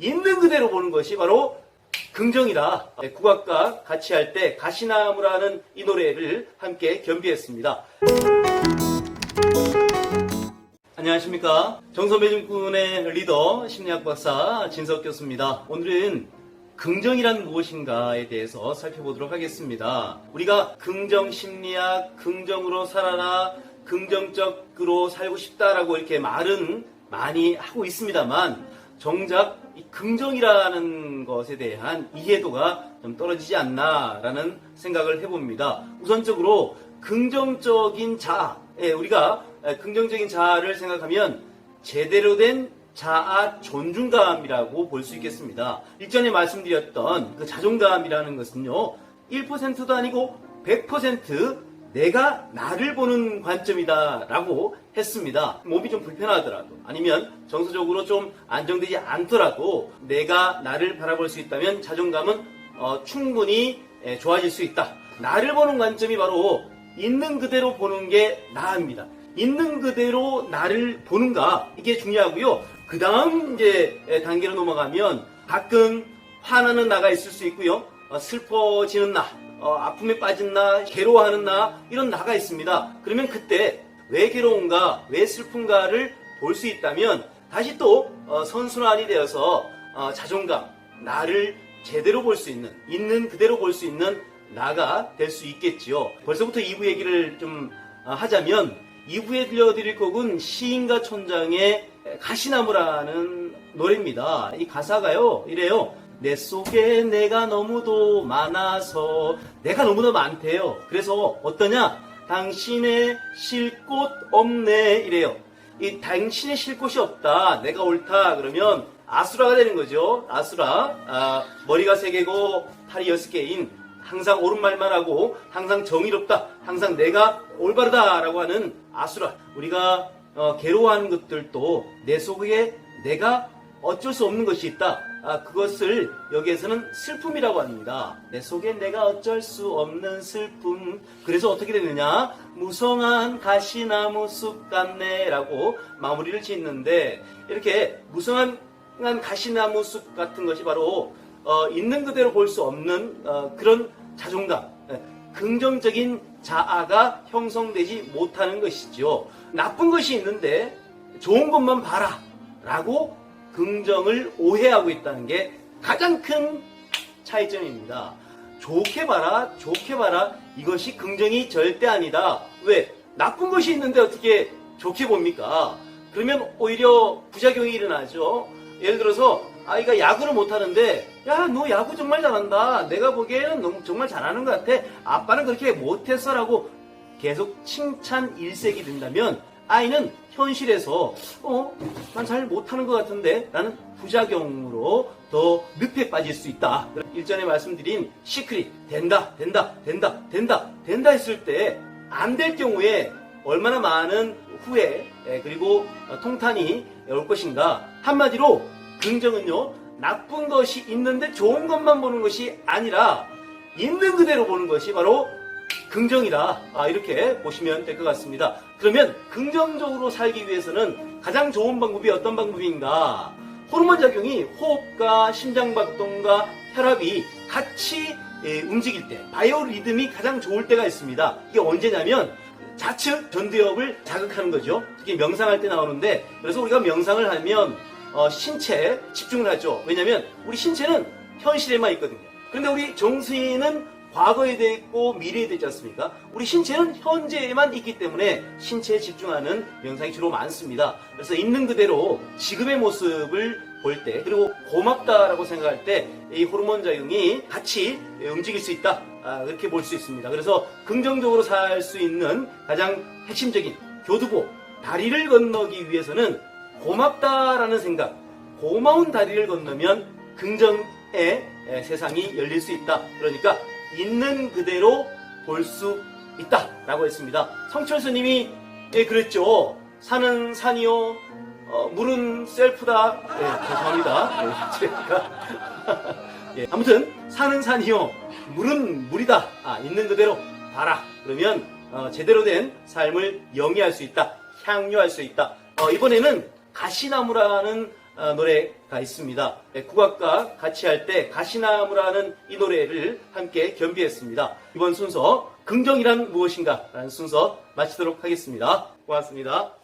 있는 그대로 보는 것이 바로 긍정이다. 네, 국악과 같이 할 때 가시나무라는 이 노래를 함께 겸비했습니다. 안녕하십니까. 정선배중군의 리더 심리학 박사 진석 교수입니다. 오늘은 긍정이란 무엇인가에 대해서 살펴보도록 하겠습니다. 우리가 긍정 심리학, 긍정으로 살아라, 긍정적으로 살고 싶다라고 이렇게 말은 많이 하고 있습니다만 정작 이 긍정이라는 것에 대한 이해도가 좀 떨어지지 않나라는 생각을 해봅니다. 우선적으로 긍정적인 자아, 예, 우리가 긍정적인 자아를 생각하면 제대로 된 자아 존중감이라고 볼 수 있겠습니다. 일전에 말씀드렸던 그 자존감이라는 것은요, 1%도 아니고 100% 내가 나를 보는 관점이다라고 했습니다. 몸이 좀 불편하더라도 아니면 정서적으로 좀 안정되지 않더라도 내가 나를 바라볼 수 있다면 자존감은 어, 충분히 예, 좋아질 수 있다. 나를 보는 관점이 바로 있는 그대로 보는 게 나입니다. 있는 그대로 나를 보는가 이게 중요하고요. 그 다음 이제 단계로 넘어가면 가끔 화나는 나가 있을 수 있고요. 어, 슬퍼지는 나, 어, 아픔에 빠진 나, 괴로워하는 나 이런 나가 있습니다. 그러면 그때 왜 괴로운가, 왜 슬픈가를 볼 수 있다면 다시 또 어, 선순환이 되어서 어, 자존감, 나를 제대로 볼 수 있는, 있는 그대로 볼 수 있는 나가 될 수 있겠지요. 벌써부터 2부 얘기를 좀 어, 하자면 2부에 들려드릴 곡은 시인과 촌장의 가시나무라는 노래입니다. 이 가사가요, 이래요. 내 속에 내가 너무도 많아서 내가 너무나 많대요. 그래서 어떠냐? 당신의 쉴곳 없네 이래요. 이 당신의 쉴 곳이 없다. 내가 옳다. 그러면 아수라가 되는 거죠. 아수라. 아, 머리가 세 개고 팔이 여섯 개인 항상 옳은 말만 하고 항상 정의롭다. 항상 내가 올바르다라고 하는 아수라. 우리가 어, 괴로워하는 것들도 내 속에 내가 어쩔 수 없는 것이 있다. 아, 그것을 여기에서는 슬픔이라고 합니다. 내 속에 내가 어쩔 수 없는 슬픔. 그래서 어떻게 되느냐? 무성한 가시나무 숲 같네라고 마무리를 짓는데 이렇게 무성한 가시나무 숲 같은 것이 바로 어, 있는 그대로 볼 수 없는 어, 그런 자존감, 예, 긍정적인 자아가 형성되지 못하는 것이죠. 나쁜 것이 있는데 좋은 것만 봐라 라고 긍정을 오해하고 있다는 게 가장 큰 차이점입니다. 좋게 봐라, 좋게 봐라. 이것이 긍정이 절대 아니다. 왜? 나쁜 것이 있는데 어떻게 좋게 봅니까? 그러면 오히려 부작용이 일어나죠. 예를 들어서 아이가 야구를 못하는데 야 너 야구 정말 잘한다. 내가 보기에는 너 정말 잘하는 것 같아. 아빠는 그렇게 못했어라고 계속 칭찬 일색이 된다면 아이는 현실에서 어, 난 잘 못하는 것 같은데 라는 부작용으로 더 늪에 빠질 수 있다. 일전에 말씀드린 시크릿 된다, 된다, 된다, 된다, 된다 했을 때 안 될 경우에 얼마나 많은 후회 예, 그리고 통탄이 올 것인가. 한마디로 긍정은요 나쁜 것이 있는데 좋은 것만 보는 것이 아니라 있는 그대로 보는 것이 바로 긍정이다. 아, 이렇게 보시면 될 것 같습니다. 그러면 긍정적으로 살기 위해서는 가장 좋은 방법이 어떤 방법인가? 호르몬 작용이 호흡과 심장박동과 혈압이 같이 예, 움직일 때, 바이오 리듬이 가장 좋을 때가 있습니다. 이게 언제냐면 좌측 전두엽을 자극하는 거죠. 특히 명상할 때 나오는데, 그래서 우리가 명상을 하면 어, 신체에 집중을 하죠. 왜냐하면 우리 신체는 현실에만 있거든요. 그런데 우리 정수인은 과거에 돼 있고 미래에 되지 않습니까? 우리 신체는 현재에만 있기 때문에 신체에 집중하는 명상이 주로 많습니다. 그래서 있는 그대로 지금의 모습을 볼 때, 그리고 고맙다라고 생각할 때 이 호르몬 작용이 같이 움직일 수 있다. 아, 그렇게 볼 수 있습니다. 그래서 긍정적으로 살 수 있는 가장 핵심적인 교두보, 다리를 건너기 위해서는 고맙다라는 생각, 고마운 다리를 건너면 긍정의 에, 세상이 열릴 수 있다. 그러니까 있는 그대로 볼 수 있다 라고 했습니다. 성철 스님이 예, 그랬죠. 산은 산이요, 어, 물은 셀프다. 예, 죄송합니다. 예, 제가 예, 아무튼 산은 산이요, 물은 물이다. 아, 있는 그대로 봐라. 그러면 어, 제대로 된 삶을 영위할 수 있다, 향유할 수 있다. 어, 이번에는 가시나무라는 아, 노래가 있습니다. 예, 국악과 같이 할 때 가시나무라는 이 노래를 함께 겸비했습니다. 이번 순서 긍정이란 무엇인가? 라는 순서 마치도록 하겠습니다. 고맙습니다.